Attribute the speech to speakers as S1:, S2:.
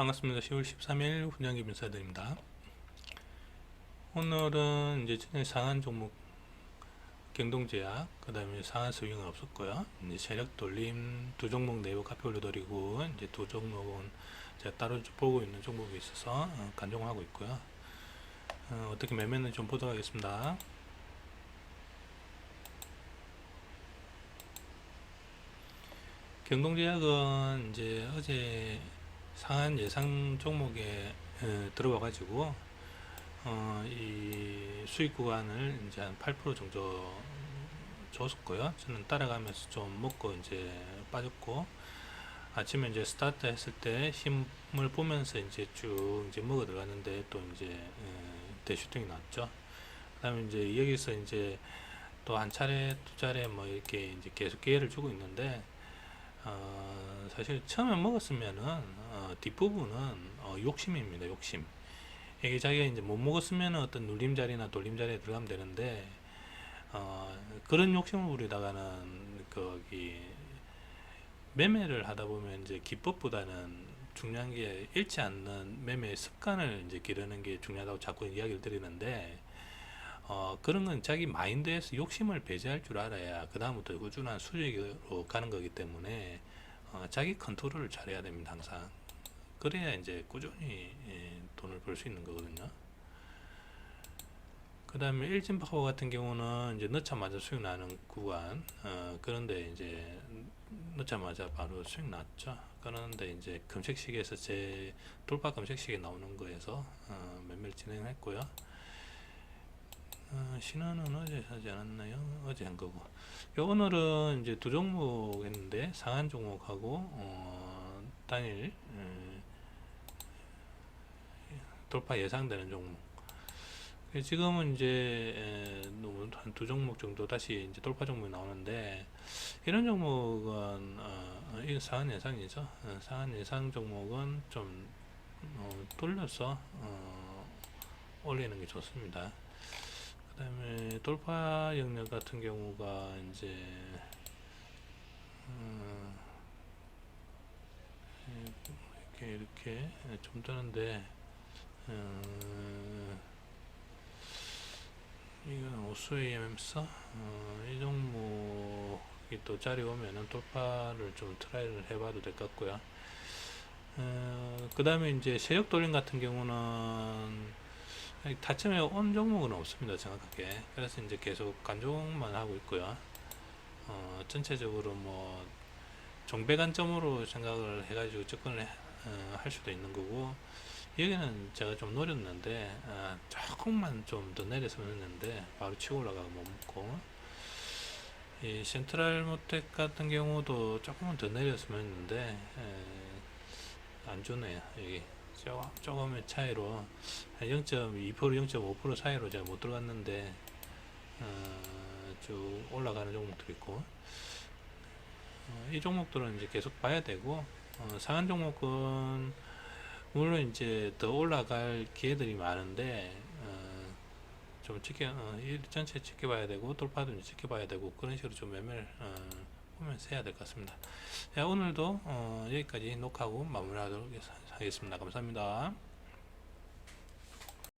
S1: 반갑습니다. 10월 13일 훈장기 민사드립니다. 오늘은 이제 상한 종목 경동제약, 그 다음에 상한 스윙은 없었고요. 이제 세력 돌림 두 종목 내부 카피 올려드리고, 이제 두 종목은 제가 따로 좀 보고 있는 종목이 있어서 어, 간종하고 있고요. 어, 어떻게 매매는 좀 보도록 하겠습니다. 경동제약은 이제 어제 상한 예상 종목에 에, 들어와 가지고 어, 이 수익 구간을 이제 한 8% 정도 줬었고요. 저는 따라가면서 좀 먹고 이제 빠졌고 아침에 이제 스타트 했을 때 힘을 보면서 이제 쭉 이제 먹어 들어갔는데 또 이제 에, 대슈팅이 났죠. 그다음에 이제 여기서 이제 또 한 차례 두 차례 뭐 이렇게 이제 계속 기회를 주고 있는데 어, 사실 처음에 먹었으면은 어, 뒷부분은 어, 욕심입니다. 욕심. 이게 자기가 이제 못 먹었으면 어떤 눌림자리나 돌림자리에 들어가면 되는데 어, 그런 욕심을 부리다가는 거기 매매를 하다 보면 이제 기법보다는 중요한 게 잃지 않는 매매 습관을 이제 기르는 게 중요하다고 자꾸 이야기를 드리는데 어, 그런 건 자기 마인드에서 욕심을 배제할 줄 알아야 그 다음부터 꾸준한 수익으로 가는 거기 때문에 어, 자기 컨트롤을 잘해야 됩니다 항상 그래야 이제 꾸준히 예, 돈을 벌 수 있는 거거든요 그 다음에 일진 파워 같은 경우는 이제 넣자마자 수익 나는 구간 어, 그런데 이제 넣자마자 바로 수익 났죠 그런데 이제 금색시계에서 제 돌파 금색시계 나오는 거에서 어, 매매를 진행했고요 어, 신호는 어제 하지 않았나요? 어제 한 거고. 요 오늘은 이제 두 종목 했는데 상한 종목하고 어, 단일 음, 돌파 예상되는 종목. 그 지금은 이제 한두 종목 정도 다시 이제 돌파 종목이 나오는데 이런 종목은 어, 이 상한 예상이죠. 어, 상한 예상 종목은 좀 어, 돌려서 어, 올리는 게 좋습니다. 그다음에 돌파 영역 같은 경우가 이제 음, 이렇게 이렇게 좀 뜨는데 음, 이건 오스AM사 어, 이 종목이 또 자리 오면은 돌파를 좀 트라이를 해봐도 될 것 같고요. 어, 그 다음에 이제 세력 돌림 같은 경우는 다점에 온 종목은 없습니다 정확하게. 그래서 이제 계속 간종만 하고 있고요. 어, 전체적으로 뭐 종배 관점으로 생각을 해가지고 접근을 해, 어, 할 수도 있는 거고 여기는 제가 좀 노렸는데 어, 조금만 좀 더 내렸으면 했는데 바로 치고 올라가고 못 먹고. 이 센트럴 모텍 같은 경우도 조금만 더 내렸으면 했는데 에, 안 주네요 여기. 조금, 조금의 차이로 한0.2% 0.5% 사이로 제가 못 들어갔는데 어, 쭉 올라가는 종목도 있고. 어, 이 종목들은 이제 계속 봐야 되고 어, 상한 종목은 물론 이제 더 올라갈 기회들이 많은데 어, 좀 지켜 어, 이 전체 지켜봐야 되고 돌파도 지켜봐야 되고 그런 식으로 좀 매매를 어, 보면서 해야 될 것 같습니다. 자, 오늘도 어, 여기까지 녹화하고 마무리하도록 하겠습니다. 감사합니다.